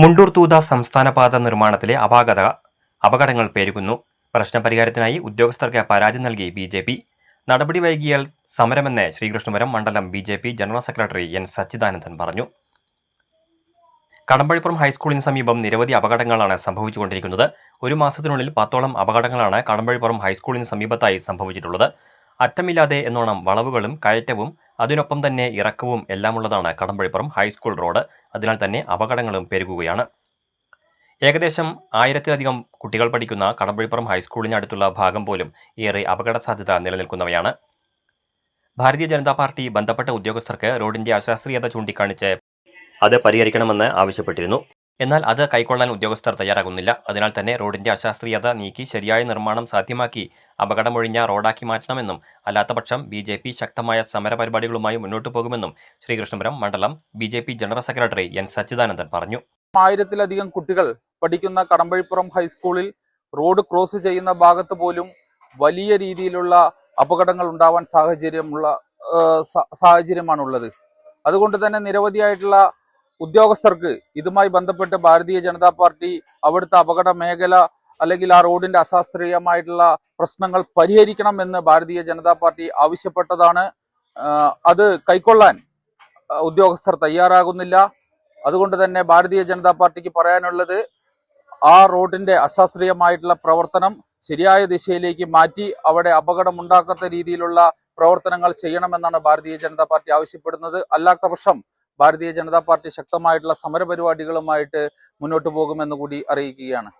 മുണ്ടൂർ തൂത സംസ്ഥാന പാത നിർമ്മാണത്തിലെ അപാകത അപകടങ്ങൾ പേരുകുന്നു. പ്രശ്നപരിഹാരത്തിനായി ഉദ്യോഗസ്ഥർക്ക് പരാതി നൽകി ബി ജെ പി. നടപടി വൈകിയാൽ സമരമെന്ന് ശ്രീകൃഷ്ണപുരം മണ്ഡലം B J P general secretary N Sachidanandan പറഞ്ഞു. കടമ്പഴിപ്പുറം ഹൈസ്കൂളിന് സമീപം നിരവധി അപകടങ്ങളാണ് സംഭവിച്ചുകൊണ്ടിരിക്കുന്നത്. ഒരു മാസത്തിനുള്ളിൽ പത്തോളം അപകടങ്ങളാണ് കടമ്പഴിപ്പുറം ഹൈസ്കൂളിന് സമീപത്തായി സംഭവിച്ചിട്ടുള്ളത്. അറ്റമില്ലാതെ എന്നോണം വളവുകളും കയറ്റവും അതിനൊപ്പം തന്നെ ഇറക്കവും എല്ലാമുള്ളതാണ് കടമ്പഴിപ്പുറം ഹൈസ്കൂൾ റോഡ്. അതിനാൽ തന്നെ അപകടങ്ങളും പെരുകുകയാണ്. ഏകദേശം ആയിരത്തിലധികം കുട്ടികൾ പഠിക്കുന്ന കടമ്പഴിപ്പുറം ഹൈസ്കൂളിന് അടുത്തുള്ള ഭാഗം പോലും ഏറെ അപകട സാധ്യത നിലനിൽക്കുന്നവയാണ്. ഭാരതീയ ജനതാ പാർട്ടി ബന്ധപ്പെട്ട ഉദ്യോഗസ്ഥർക്ക് റോഡിന്റെ അശാസ്ത്രീയത ചൂണ്ടിക്കാണിച്ച് അത് പരിഹരിക്കണമെന്ന് ആവശ്യപ്പെട്ടിരുന്നു. എന്നാൽ അത് കൈക്കൊള്ളാൻ ഉദ്യോഗസ്ഥർ തയ്യാറാകുന്നില്ല. അതിനാൽ തന്നെ റോഡിന്റെ അശാസ്ത്രീയത നീക്കി ശരിയായ നിർമ്മാണം സാധ്യമാക്കി അപകടമൊഴിഞ്ഞ റോഡാക്കി മാറ്റണമെന്നും അല്ലാത്തപക്ഷം ബി ജെ പി ശക്തമായ സമരപരിപാടികളുമായി മുന്നോട്ടു പോകുമെന്നും ശ്രീകൃഷ്ണപുരം മണ്ഡലം B J P general secretary N Sachidanandan പറഞ്ഞു. ആയിരത്തിലധികം കുട്ടികൾ പഠിക്കുന്ന കടമ്പഴിപ്പുറം ഹൈസ്കൂളിൽ റോഡ് ക്രോസ് ചെയ്യുന്ന ഭാഗത്ത് പോലും വലിയ രീതിയിലുള്ള അപകടങ്ങൾ ഉണ്ടാവാൻ സാഹചര്യമുള്ള സാഹചര്യമാണുള്ളത്. അതുകൊണ്ട് തന്നെ നിരവധിയായിട്ടുള്ള ഉദ്യോഗസ്ഥർക്ക് ഇതുമായി ബന്ധപ്പെട്ട് ഭാരതീയ ജനതാ പാർട്ടി അവിടുത്തെ അപകട മേഖല അല്ലെങ്കിൽ ആ റോഡിന്റെ അശാസ്ത്രീയമായിട്ടുള്ള പ്രശ്നങ്ങൾ പരിഹരിക്കണം എന്ന് ഭാരതീയ ജനതാ പാർട്ടി ആവശ്യപ്പെട്ടതാണ്. അത് കൈക്കൊള്ളാൻ ഉദ്യോഗസ്ഥർ തയ്യാറാകുന്നില്ല. അതുകൊണ്ട് തന്നെ ഭാരതീയ ജനതാ പാർട്ടിക്ക് പറയാനുള്ളത് ആ റോഡിന്റെ അശാസ്ത്രീയമായിട്ടുള്ള പ്രവർത്തനം ശരിയായ ദിശയിലേക്ക് മാറ്റി അവിടെ അപകടമുണ്ടാക്കാത്ത രീതിയിലുള്ള പ്രവർത്തനങ്ങൾ ചെയ്യണമെന്നാണ് ഭാരതീയ ജനതാ പാർട്ടി ആവശ്യപ്പെടുന്നത്. അല്ലാത്ത പക്ഷം ഭാരതീയ ജനതാ പാർട്ടി ശക്തമായിട്ടുള്ള സമരപരിപാടികളുമായിട്ട് മുന്നോട്ട് പോകുമെന്ന് കൂടി അറിയിക്കുകയാണ്.